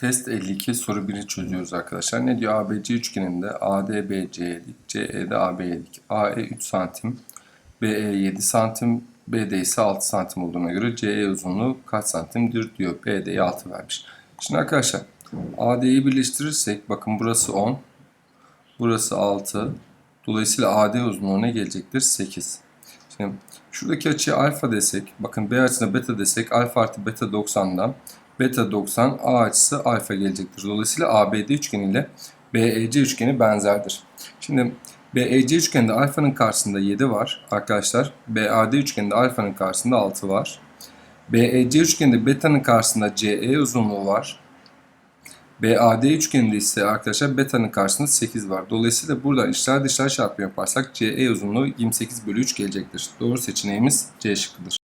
Test 52 soru 1'i çözüyoruz arkadaşlar. Ne diyor? ABC üçgeninde AD BC'ye dik, CE'de AB'ye dik. AE 3 santim, BE 7 santim, BD ise 6 santim olduğuna göre CE uzunluğu kaç santimdir diyor. BD'ye 6 vermiş. Şimdi arkadaşlar AD'yi birleştirirsek bakın burası 10, burası 6. Dolayısıyla AD uzunluğu ne gelecektir? 8. Şimdi şuradaki açıya alfa desek, bakın B açısına beta desek alfa artı beta 90'dan beta 90 A açısı alfa gelecektir. Dolayısıyla ABD üçgeni ile BEC üçgeni benzerdir. Şimdi BEC üçgeninde alfanın karşısında 7 var arkadaşlar. BAD üçgeninde alfanın karşısında 6 var. BEC üçgeninde beta'nın karşısında CE uzunluğu var. BAD üçgeninde ise arkadaşlar beta'nın karşısında 8 var. Dolayısıyla buradan içler dışlar çarpımı yaparsak CE uzunluğu 28 bölü 3 gelecektir. Doğru seçeneğimiz C şıkkıdır.